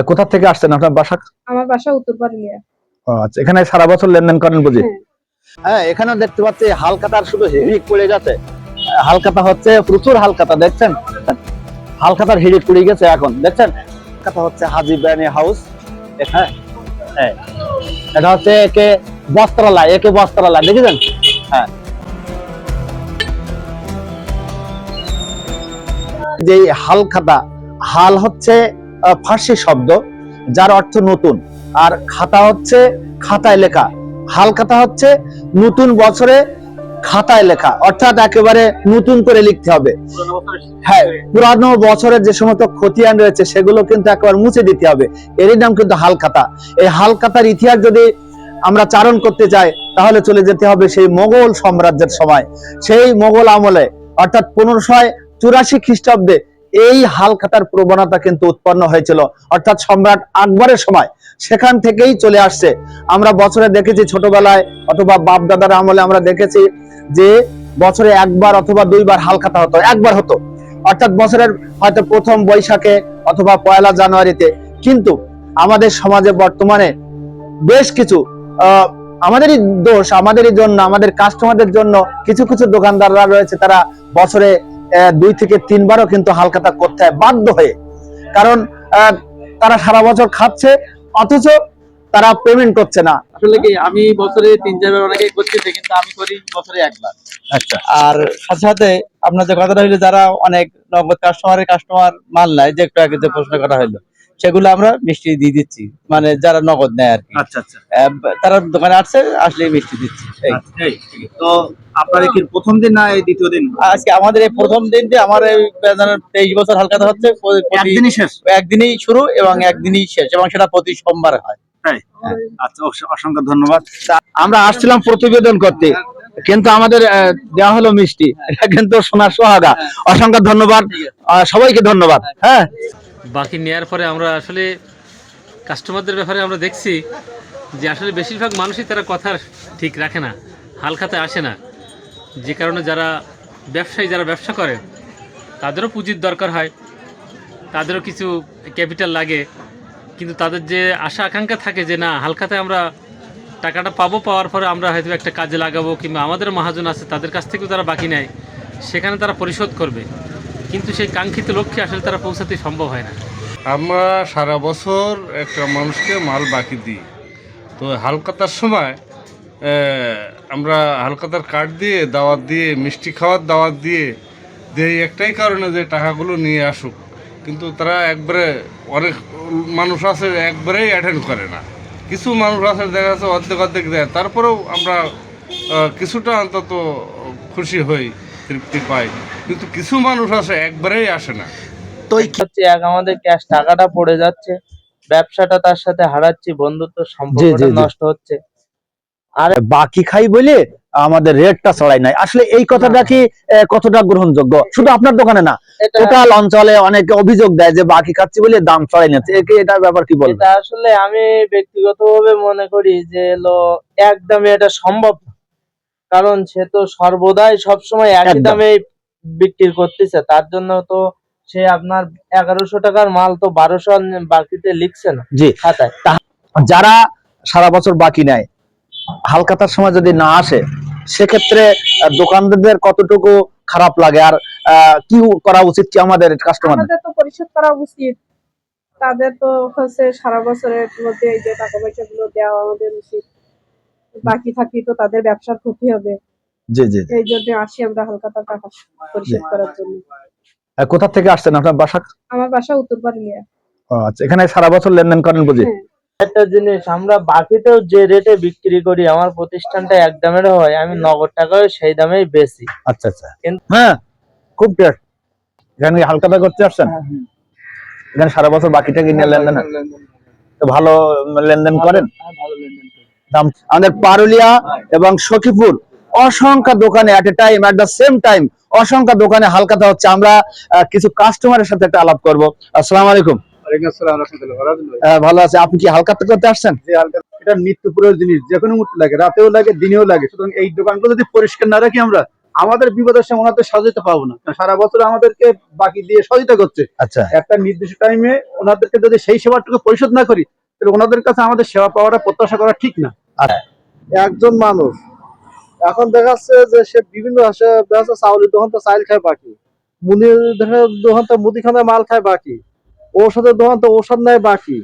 আর কোথা থেকে আসছেন? আপনার বাসা? আমার বাসা উত্তর পারুলিয়া ও আচ্ছা এখানে সারা বছর লেনদেন করেন বুঝি? হ্যাঁ। হ্যাঁ এখানে দেখতে পাচ্ছি হালকাতার শুধু হিড়িক পড়ে গেছে হালকাতা হচ্ছে প্রচুর হালকাতা দেখছেন? হালকাতার হিড়িক পড়ে গেছে এখন দেখছেন? হালকাতা হচ্ছে হাজি ব্যানি হাউস হ্যাঁ হ্যাঁ। এটা হচ্ছে একে বস্ত্রালয় একে বস্ত্রালয় দেখেছেন? হ্যাঁ। যে এই হালখাতা হাল হচ্ছে ফার্সি শব্দ যার অর্থ নতুন। আর খাতা হচ্ছে খাতায় লেখা। হালখাতা হচ্ছে নতুন বছরে খাতায় লেখা। অর্থাৎ একেবারে নতুন করে লিখতে হবে। হ্যাঁ পুরানো বছরের যে সমস্ত খতিয়ান রয়েছে সেগুলো কিন্তু একবার মুছে দিতে হবে। এরই নাম কিন্তু হালখাতা এই হালখাতার ইতিহাস যদি আমরা চারণ করতে চাই তাহলে চলে যেতে হবে সেই মোগল সাম্রাজ্যের সময়। সেই মোগল আমলে অর্থাৎ পনেরোশো চুরাশি খ্রিস্টাব্দে এই হালখাতার প্রবণতা কিন্তু উৎপন্ন হয়েছিল। অর্থাৎ সম্রাট আকবরের সময়। সেখান থেকেই চলে আসছে। আমরা বছরে দেখেছি ছোটবেলায় অথবা বাপ দাদার আমলে আমরা দেখেছি যে বছরে একবার অথবা দুইবার হালখাতা হতো, একবার হতো। অর্থাৎ বছরের হয়তো প্রথম বৈশাখে অথবা পয়লা জানুয়ারিতে। কিন্তু আমাদের সমাজে বর্তমানে বেশ কিছু আমাদেরই দোষ, আমাদেরই জন্য, আমাদের কাস্টমারদের জন্য কিছু কিছু দোকানদাররা রয়েছে, তারা বছরে দুই থেকে তিনবারও কিন্তু হালখাতা করতে হয় বাধ্য হয়ে। কারণ আহ, তারা সারা বছর খাচ্ছে অথচ তারা পেমেন্ট করছে না। আসলে কি আমি বছরে তিন চারবার অনেকে করতেছে কিন্তু আমি করি বছরে একবার। আচ্ছা। আর সাথে সাথে আপনার যে কথাটা হইল যারা অনেক নগদ কাস্টমারের কাস্টমার মাল নেয় যে একটু আগে যে প্রশ্ন করা হইল সেগুলো আমরা মিষ্টি দিয়ে দিচ্ছি। মানে যারা নগদ নেয় আর কি। আচ্ছা আচ্ছা। তারা দোকানে আসছে আসলে মিষ্টি দিচ্ছি। তো আপনার কি প্রথম দিন না এই দ্বিতীয় দিন? আজকে আমাদের এই প্রথম দিনটি আমার তেইশ বছর হালকাতা হচ্ছে একদিনই শেষ? একদিনই শুরু এবং একদিনই শেষ এবং সেটা প্রতি সোমবার হয়। আচ্ছা অসংখ্য ধন্যবাদ। আমরা আসছিলাম প্রতিবেদন করতে কিন্তু আমাদের দেওয়া হলো মিষ্টি কিন্তু সোনার সোহাগা। অসংখ্য ধন্যবাদ। সবাইকে ধন্যবাদ। হ্যাঁ? বাকি নেয়ার পরে আমরা আসলে কাস্টমারদের ব্যাপারে আমরা দেখছি যে আসলে বেশিরভাগ মানুষই তারা কথা ঠিক রাখে না হালখাতে আসে না। যে কারণে যারা ব্যবসায়ী, যারা ব্যবসা করে, তাদেরও পুঁজির দরকার হয়, তাদেরও কিছু ক্যাপিটাল লাগে। কিন্তু তাদের যে আশা, আকাঙ্ক্ষা থাকে যে না হালখাতে আমরা টাকাটা পাবো, পাওয়ার পরে আমরা হয়তো একটা কাজে লাগাবো, কিংবা আমাদের মহাজন আছে, তাদের কাছ থেকেও তারা বাকি নেয়, সেখানে তারা পরিশোধ করবে। কিন্তু সেই কাঙ্ক্ষিত লক্ষ্যে আসলে তারা পৌঁছাতে সম্ভব হয় না। আমরা সারা বছর একটা মানুষকে মাল বাকি দিই। তো হালকাতার সময় আমরা হালকাতার কার্ড দিয়ে দাওয়াত দিয়ে, মিষ্টি খাওয়ার দাওয়াত দিয়ে দেই একটাই কারণে যে টাকাগুলো নিয়ে আসুক। কিন্তু তারা একবারে অনেক মানুষ আছে একবারেই অ্যাটেন্ড করে না। কিছু মানুষ আছে দেখা যাচ্ছে অর্ধেক অর্ধেক দেয়। তারপরেও আমরা কিছুটা অন্তত খুশি হই। তৃপ্তি পাই কিন্তু কিছু মানুষ আছে একবারেই আসে না। তো এই হচ্ছে এক আমাদের ক্যাশ টাকাটা পড়ে যাচ্ছে। ব্যবসাটা তার সাথে হারাচ্ছি বন্ধুত্ব সম্পর্কটা নষ্ট হচ্ছে। বাকি খাই বলে আমাদের রেটটা ছড়াই নাই। আসলে এই কথাটা কি আহ, কতটা গ্রহণযোগ্য? শুধু আপনার দোকানে না টোটাল অঞ্চলে অনেকে অভিযোগ দেয় যে বাকি খাচ্ছি বলে দাম ছড়াই নিচ্ছে একে এটার ব্যাপার কি বলবেন? এটা আসলে আমি ব্যক্তিগতভাবে মনে করি যে একদমই এটা সম্ভব। কারণ সে তো সর্বদাই সবসময় একই দামে বিক্রি করতেছে তার জন্য তো সে আপনার এগারোশো টাকার মাল তো বারোশো বাকিতে লিখছে না জি। খাতায়। যারা সারা বছর বাকি নেয় হালকাতার সময় যদি না আসে সেক্ষেত্রে দোকানদারদের কতটুকু খারাপ লাগে? আর আহ, কি করা উচিত কি আমাদের কাস্টমারদের তো পরিশোধ করা উচিত। তাদের তো হচ্ছে সারা বছরের মধ্যে এই যে টাকা পয়সা গুলো দেওয়া আমাদের উচিত। বাকি থাকলে তো তাদের ব্যবসার ক্ষতি হবে। জি জি। এই জন্য আসি আমরা হালকাতা টাকা পরিশোধ করার জন্য। কোথা থেকে আসছেন আপনার বাসা? আমার বাসা উত্তর পারুলিয়া ও, আচ্ছা এখানে সারা বছর লেনদেন করেন বুঝি? হ্যাঁ। একটা জিনিস আমরা বাকিতেও যে রেটে বিক্রি করি আমার প্রতিষ্ঠানটা এক দামের হয় আমি নগদ টাকায় সেই দামেই বেশি আচ্ছা আচ্ছা। হ্যাঁ খুব টেস্ট এখানে কি হালকাতা করতে আসছেন? এখানে সারা বছর বাকিটা কিনে লেনদেন তো ভালো লেনদেন করেন? দাম। আমাদের পারুলিয়া এবং সখীপুর অসংখ্য দোকানে at a time at the same time অসংখ্য দোকানে হালকাতা হচ্ছে। আমরা কিছু কাস্টমারের সাথে একটা আলাপ করব। আসসালামু আলাইকুম। ভালো আছে। আপনি কি হালকাতা করতে আসছেন? এটা নিত্য প্রয়োজনীয় জিনিস যে কোনো মুহূর্তে লাগে রাতেও লাগে দিনেও লাগে। সুতরাং এই দোকানগুলো যদি পরিষ্কার না রাখি আমরা আমাদের বিপদের সময় ওনাদের সহযোগিতা পাবো না। সারা বছর আমাদেরকে বাকি দিয়ে সহযোগিতা করছে। আচ্ছা। একটা নির্দিষ্ট টাইমে ওনাদেরকে যদি সেই সেবাটুকু পরিশোধ না করি তাহলে ওনাদের কাছে আমাদের সেবা পাওয়াটা প্রত্যাশা করা ঠিক না। আচ্ছা। একজন মানুষ। এখন দেখা যাচ্ছে যে সে বিভিন্ন দেখা যাচ্ছে চাউলের দোকান তো চাইল খায় বাকি। মুদির দোকান তো মুদিখানায় মাল খায় বাকি। ঔষধের দোকান তো ঔষধ নেয় বাকি।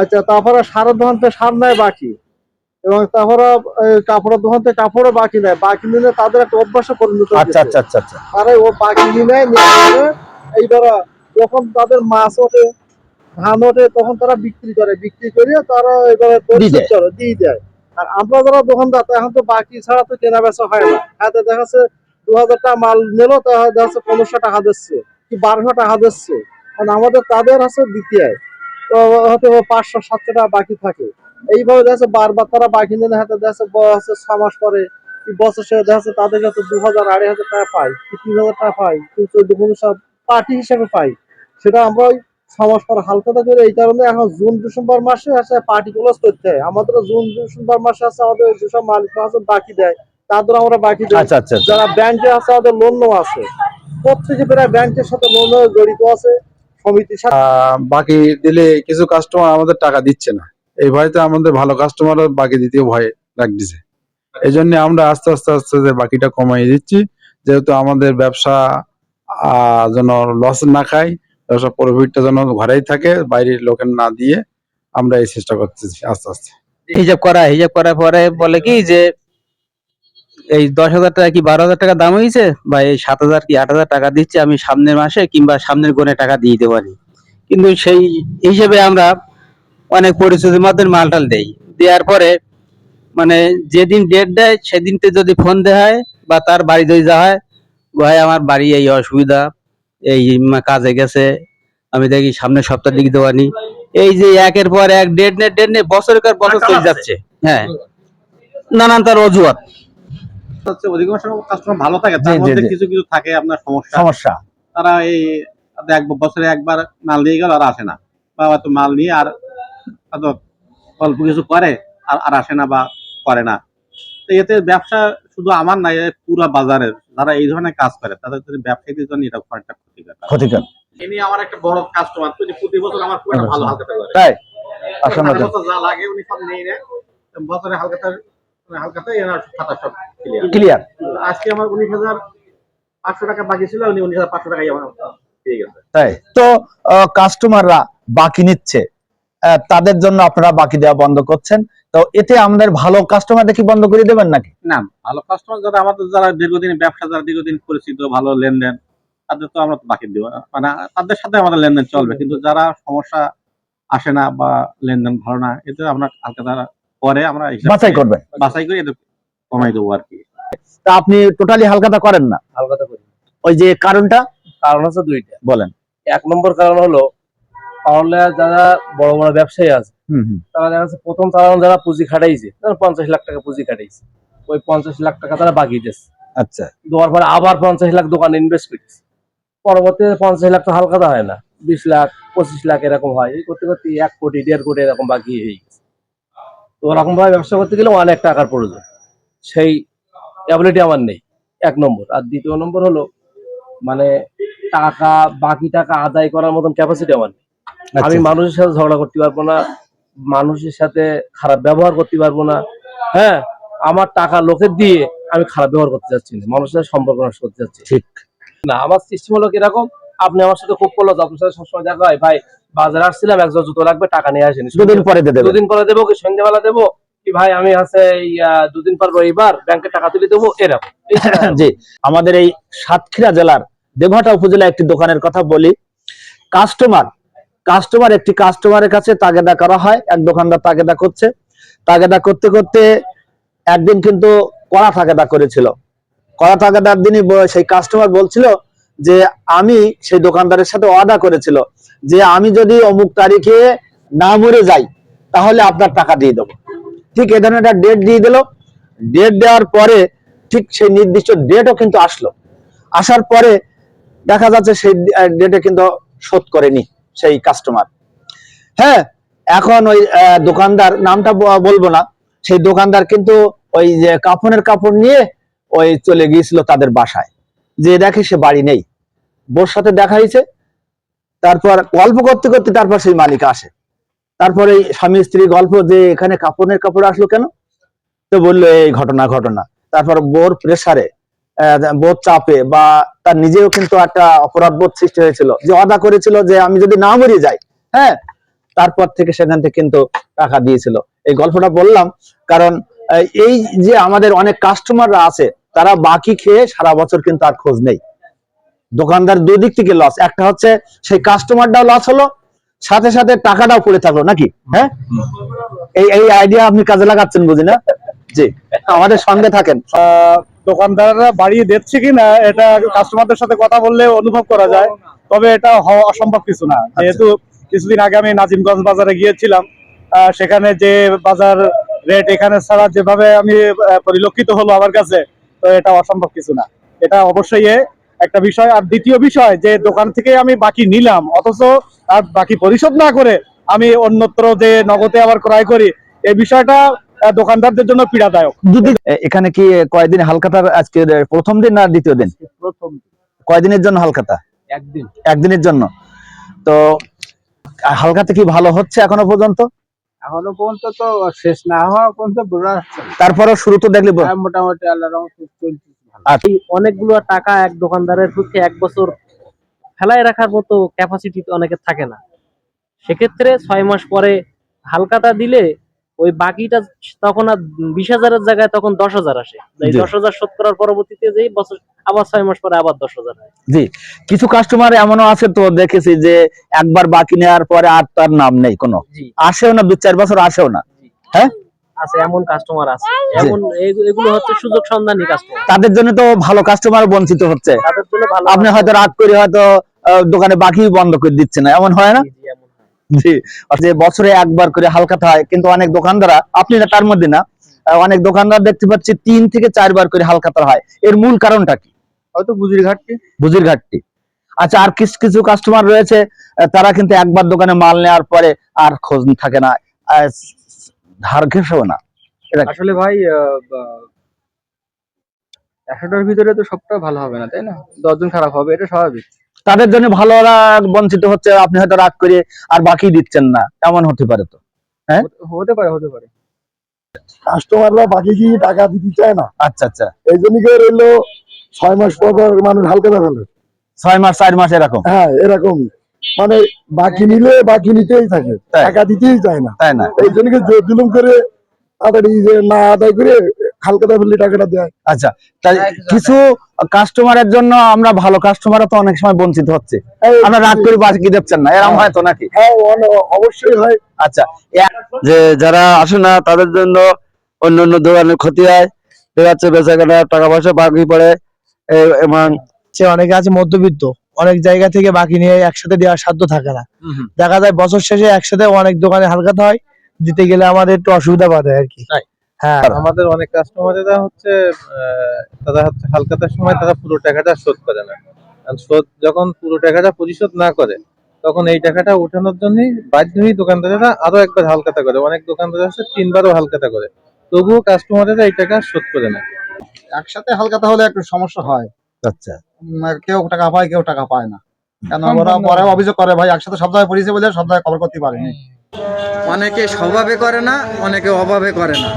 আচ্ছা তারপরে সারের দোকান তো সার নেয় বাকি। এবং তারপরে কাপড়ের দোকান থেকে কাপড়ও বাকি নেয়। বাকি নিলে তাদের একটা অভ্যাসে পরিণত আচ্ছা আচ্ছা আচ্ছা আচ্ছা। তারা ও বাকি নিয়ে নেয় নিয়ে এইবার যখন তাদের মাছ ওঠে ধান ওঠে তখন তারা বিক্রি করে বিক্রি করে তারা এবারে পরিশোধ করে দিয়ে দেয়। আর আমরা যারা দোকানদার এখন তো বাকি ছাড়া তো কেনা বেচা হয় না। হাতে দেখা যাচ্ছে দু হাজার টাকা মাল নিলো তা দেখা যাচ্ছে পনেরোশো টাকা দিচ্ছে কি বারোশো টাকা দিচ্ছে। কারণ আমাদের তাদের হচ্ছে দ্বিতীয়। তো হয়তো পাঁচশো সাতশো টাকা বাকি থাকে। এইভাবে দেখা বারবার তারা বাকি নিলে হাতে দেখা যাচ্ছে ছ মাস পরে কি বছর শেষে দেখা যাচ্ছে তাদের কাছে দু হাজার আড়াই হাজার টাকা পাই কি তিন হাজার টাকা পাই কি চোদ্দ পনেরো সব পার্টি হিসেবে পাই। সেটা আমরা ওই ছ মাস পর হালকাতা করে এই কারণে এখন জুন ডিসেম্বর মাসে আছে পার্টি ক্লোজ করতে হয় আমাদের জুন ডিসেম্বর মাসে আছে আমাদের যেসব মালিক আছে বাকি দেয় তাদের আমরা বাকি দেয় আচ্ছা আচ্ছা আচ্ছা। যারা ব্যাংকে আছে আমাদের লোন আছে। প্রত্যেকে প্রায় ব্যাংকের সাথে লোন জড়িত আছে। সমিতির সাথে বাকি দিলে কিছু কাস্টমার আমাদের টাকা দিচ্ছে না। এই ভয়তে আমাদের ভালো কাস্টমার বাকি দিতেও ভয় লাগতেছে। এই জন্য আমরা আস্তে আস্তে আস্তে যে বাকিটা কমাই দিচ্ছি। যেহেতু আমাদের ব্যবসা আহ, যেন লস না খায় প্রফিটটা যেন ঘরেই থাকে, বাইরের লোকের না দিয়ে আমরা এই চেষ্টা করতেছি আস্তে আস্তে। হিসাব করা, হিসাব করার পরে বলে কি যে, এই দশ হাজার টাকা কি বারো হাজার টাকা দাম হয়েছে? বা এই সাত হাজার কি আট হাজার টাকা দিচ্ছে আমি সামনের মাসে কিংবা সামনের গনে টাকা দিয়ে দিতে পারি। কিন্তু সেই হিসেবে আমরা অনেক পরিস্থিতির মাধ্যমে মালটাল দেই। দেওয়ার পরে মানে যেদিন ডেট দেয়, সেদিনতে যদি ফোন দেওয়া হয় বা তার বাড়ি যদি যাওয়া হয়, ভাই আমার বাড়ি এই অসুবিধা। এই কাজে গেছে। আমি দেখি সামনের সপ্তাহ দিকে দেওয়ানি এই যে একের পর এক ডেট নে ডেট নে বছরের পর বছর চলে যাচ্ছে। হ্যাঁ। নানান তার অজুহাত। অধিকাংশ কাস্টমার ভালো থাকে তার মধ্যে কিছু কিছু থাকে আপনার সমস্যা। সমস্যা। তারা এই এক বছরে একবার মাল নিয়ে গেল আর আসে না। বা মাল নিয়ে আর অল্প কিছু করে আর আর আসে না বা করে না। তো এতে ব্যবসা শুধু আমার না এ পুরো বাজারের। যারা এই ধরনের কাজ করে তাদের জন্য ব্যবসায়ীদের জন্য এটা অনেকটা ক্ষতিকর। ক্ষতিকর। ইনি আমার একটা বড় কাস্টমার তিনি প্রতি বছর আমার খুব ভালো হালকাতা করে। তাই? আসলে যা লাগে উনি সব নিয়ে নেয়। বছরে হালকাতা হালকাতা এনার খাতা সব ক্লিয়ার আজকে আমার উনিশ হাজার পাঁচশো টাকা বাকি ছিল উনি উনিশ হাজার পাঁচশো টাকাই আমার পেয়ে গেছে তাই তো কাস্টমাররা বাকি নিচ্ছে। তাদের জন্য আপনারা বাকি দেওয়া বন্ধ করছেন। তো এতে আমাদের ভালো কাস্টমার দেখি বন্ধ করে দেবেন নাকি? না ভালো কাস্টমার যারা আমাদের যারা দীর্ঘদিন ব্যবসা যারা দীর্ঘদিন পরিচিত ভালো লেনদেন তাদের তো আমরা বাকি দিব মানে তাদের সাথে আমাদের লেনদেন চলবে কিন্তু যারা সমস্যা আসে না বা লেনদেন ভালো না এতে আমরা হালকা তারা পরে আমরা বাছাই করে- করবেন। বাছাই করে এদের কমাই দেবো আর কি। তা আপনি টোটালি হালকাতা করেন না? হালকাতা করি। ওই যে কারণটা? কারণ হচ্ছে দুইটা। বলেন। এক নম্বর কারণ হলো পাওয়ার যারা বড় বড় ব্যবসায়ী আছে তারা দেখা যাচ্ছে প্রথম চালানো যারা পুঁজি খাটাইছে তারা পঞ্চাশ লাখ টাকা পুঁজি খাটাইছে। ওই পঞ্চাশ লাখ টাকা তারা বাকি দিচ্ছে আচ্ছা। দেওয়ার পরে আবার পঞ্চাশ লাখ দোকানে ইনভেস্ট করেছে পরবর্তীতে পঞ্চাশ লাখ তো হালকাতা হয় না বিশ লাখ পঁচিশ লাখ এরকম হয়। এই করতে করতে এক কোটি দেড় কোটি এরকম বাকি হয়ে গেছে। তো ওরকম ভাবে ব্যবসা করতে গেলে অনেক টাকার প্রয়োজন। সেই অ্যাবিলিটি আমার নেই এক নম্বর। আর দ্বিতীয় নম্বর হলো মানে টাকা বাকি টাকা আদায় করার মতন ক্যাপাসিটি আমার নেই। আমি আচ্ছা। মানুষের সাথে ঝগড়া করতে পারব না মানুষের সাথে খারাপ ব্যবহার করতে পারব না হ্যাঁ? আমার টাকা লোকের দিয়ে আমি খারাপ ব্যবহার করতে যাচ্ছি না মানুষের সাথে সম্পর্ক নষ্ট করতে যাচ্ছি ঠিক। না আমার সিস্টেম হলো কীরকম আপনি আমার সাথে খুব করল আপনার সাথে সবসময় দেখা হয়। ভাই বাজারে আসছিলাম একজন জুতো লাগবে টাকা নিয়ে আসেনি। দুদিন পরে দেবেন দুদিন পরে দেবো কি সন্ধ্যেবেলা দেবো? কি ভাই আমি আছে এই দুদিন পর রবিবার ব্যাংকে টাকা তুলে দেবো? এরকম। জি আমাদের এই সাতক্ষীরা জেলার দেবহাটা উপজেলা একটি দোকানের কথা বলি। কাস্টমার কাস্টমার একটি কাস্টমারের কাছে তাগেদা করা হয়, এক দোকানদার তাগেদা করছে। তাগেদা করতে করতে একদিন কিন্তু কড়া তাগেদা করেছিল। কড়া তাগেদার দিনই সেই কাস্টমার বলছিল যে, আমি সেই দোকানদারের সাথে ওয়াদা করেছিল যে, আমি যদি অমুক তারিখে না মরে যাই, তাহলে আপনার টাকা দিয়ে দেবো। ঠিক এ ধরনের একটা ডেট দিয়ে দিল। ডেট দেওয়ার পরে ঠিক সেই নির্দিষ্ট ডেটও কিন্তু আসলো। আসার পরে দেখা যাচ্ছে সেই ডেটে কিন্তু শোধ করেনি। সেই কাস্টমার হ্যাঁ এখন ওই দোকানদার নামটা বলব না। সেই দোকানদার কিন্তু ওই যে কাপড়ের কাপড় নিয়ে ওই চলে গিয়েছিল তাদের বাসায়। যে দেখে সে বাড়ি নেই। বোর সাথে দেখা হয়েছে। তারপর গল্প করতে করতে তারপর সেই মালিক আসে। তারপরে স্বামী স্ত্রী গল্প যে এখানে কাপড়ের কাপড় আসলো কেন? তো বলল, এই ঘটনা ঘটনা। তারপর বোর প্রেসারে বোধ চাপে বা তার নিজেও কিন্তু একটা অপরাধ বোধ সৃষ্টি হয়েছিল। যে অদা করেছিল যে আমি যদি না মরে যাই হ্যাঁ তারপর থেকে সেখান থেকে কিন্তু টাকা দিয়েছিল। এই গল্পটা বললাম কারণ এই যে আমাদের অনেক কাস্টমাররা আছে, তারা বাকি খেয়ে সারা বছর কিন্তু আর খোঁজ নেই। দোকানদার দুই দিক থেকে লস একটা হচ্ছে সেই কাস্টমারটাও লস হলো, সাথে সাথে টাকাটাও পড়ে থাকল নাকি? হ্যাঁ? এই এই আইডিয়া আপনি কাজে লাগাচ্ছেন বুঝি না? জি, আমাদের সঙ্গে থাকেন। দোকানদাররা বাড়িয়ে দিচ্ছে কিনা এটা কাস্টমারদের সাথে কথা বললে অনুভব করা যায়। তবে এটা হওয়া অসম্ভব কিছু না। যেহেতু কিছুদিন আগে আমি নাজিমগঞ্জ বাজারে গিয়েছিলাম সেখানে যে বাজার রেট এখানে ছাড়া যেভাবে আমি পরিলক্ষিত হলো আমার কাছে তো এটা অসম্ভব কিছু না। এটা অবশ্যই এ একটা বিষয়। আর দ্বিতীয় বিষয় যে দোকান থেকে আমি বাকি নিলাম অথচ আর বাকি পরিশোধ না করে আমি অন্যত্র যে নগদে আবার ক্রয় করি এই বিষয়টা দোকানদারদের জন্য পীড়াদায়ক। দুদিন এখানে কি কয়দিন হালখাতার আজকে প্রথম দিন না দ্বিতীয় দিন? প্রথম কয়দিনের জন্য হালখাতা? একদিন। একদিনের জন্য। তো হালকাতে কি ভালো হচ্ছে এখনও পর্যন্ত? এখনও পর্যন্ত তো শেষ না হওয়া পর্যন্ত বোঝা শুরু তো দেখলি হ্যাঁ, মোটামুটি আল্লাহ চলছে। অনেকগুলো টাকা এক দোকানদারের পক্ষে এক বছর ফেলায় রাখার মতো ক্যাপাসিটি অনেকের থাকে না। সেক্ষেত্রে ছয় মাস পরে হালকাটা দিলে ওই বাকিটা তখন আর বিশ হাজারের জায়গায় তখন দশ হাজার আসে। দশ হাজার শোধ করার পরবর্তীতে যেই বছর আবার ছয় মাস পরে আবার দশ হাজার হয়। কিছু কাস্টমার এমনও আছে তো দেখেছি যে একবার বাকি নেওয়ার পরে আর তার নাম নেই কোনো। আসেও না দু চার বছর আসেও না। আছে এমন কাস্টমার আছে। এমন এগুলো হচ্ছে সুযোগ সন্ধানী কাস্টমার তাদের জন্য তো ভালো কাস্টমার বঞ্চিত হচ্ছে। তাদের জন্য ভালো আপনি হয়তো রাগ করে হয়তো দোকানে বাকি বন্ধ করে দিচ্ছে না এমন হয় না? জি, জি, হয়। জি যে বছরে একবার করে হালখাতা হয় কিন্তু অনেক দোকানদারা আপনি না তার মধ্যে না অনেক দোকানদার দেখতে পাচ্ছি তিন থেকে চারবার করে হালখাতা হয়। এর মূল কারণটা কি? হয়তো বুঝির ঘাটতি। বুঝির ঘাটতি। আচ্ছা আর কিছু কিছু কাস্টমার রয়েছে তারা কিন্তু একবার দোকানে মাল নেওয়ার পরে আর খোঁজ থাকে না। ধার ঘেসেও না। আসলে ভাই একশোটার ভিতরে তো সবটা ভালো হবে না তাই না? দশজন খারাপ হবে এটা স্বাভাবিক। তাদের জন্য ভালোরা বঞ্চিত হচ্ছে আপনি হয়তো রাগ করে আর বাকি দিচ্ছেন না। এমন হতে পারে তো। হতে পারে হতে পারে। কাস্টমাররা বাকি কি টাকা দিতে চায় না? আচ্ছা আচ্ছা। এই জন্য কি রইল ছয় মাস পর পর মানুষ হালকা ফেলে ছয় মাস চার মাস এরকম? হ্যাঁ এরকমই মানে বাকি নিলে বাকি নিতেই থাকে তাই? টাকা দিতেই চায় না। তাই না? এই জন্য কি জোর জুলুম করে তাড়াতাড়ি যে না আদায় করে ফেললে টাকাটা দেয়। আচ্ছা তাই কিছু কাস্টমারের জন্য আমরা ভালো তো অনেক সময় বঞ্চিত হচ্ছে। আমরা রাগ করে বাকি দিচ্ছেন না? এরকম হয়তো নাকি? হ্যাঁ অবশ্যই হয়। আচ্ছা যে যারা আসে না তাদের জন্য অন্য অন্য দোকানের ক্ষতি হয়। আছে বেচা কেনা টাকা পয়সা বাকি পড়ে। এবং সে অনেকে আছে মধ্যবিত্ত। অনেক জায়গা থেকে বাকি নিয়ে একসাথে দেওয়ার সাধ্য থাকে না। দেখা যায় বছর শেষে একসাথে অনেক দোকানে হালকাতা হয়। দিতে গেলে আমাদের একটু অসুবিধা পাতে আর কি। তাই? হ্যাঁ। আমাদের অনেক কাস্টমারেরা হচ্ছে আহ, তারা হচ্ছে হালকাতার সময় তারা পুরো টাকাটা শোধ করে না। শোধ যখন পুরো টাকাটা পরিশোধ না করে তখন এই টাকাটা ওঠানোর জন্য বাধ্য হয়ে দোকানদারেরা আরও একবার হালকাতা করে। অনেক দোকানদার আছে তিনবারও হালকাতা করে। তবুও কাস্টমারেরা এই টাকা শোধ করে না একসাথে হালকাতা হলে একটু সমস্যা হয়। আচ্ছা। কেউ টাকা পায় কেউ টাকা পায় না। কেন ওরা পরে অভিযোগ করে ভাই একসাথে সব জায়গায় পরিষেবা বলে সব জায়গায় কভার করতে পারেনি। অনেকে স্বভাবে করে না অনেকে অভাবে করে না।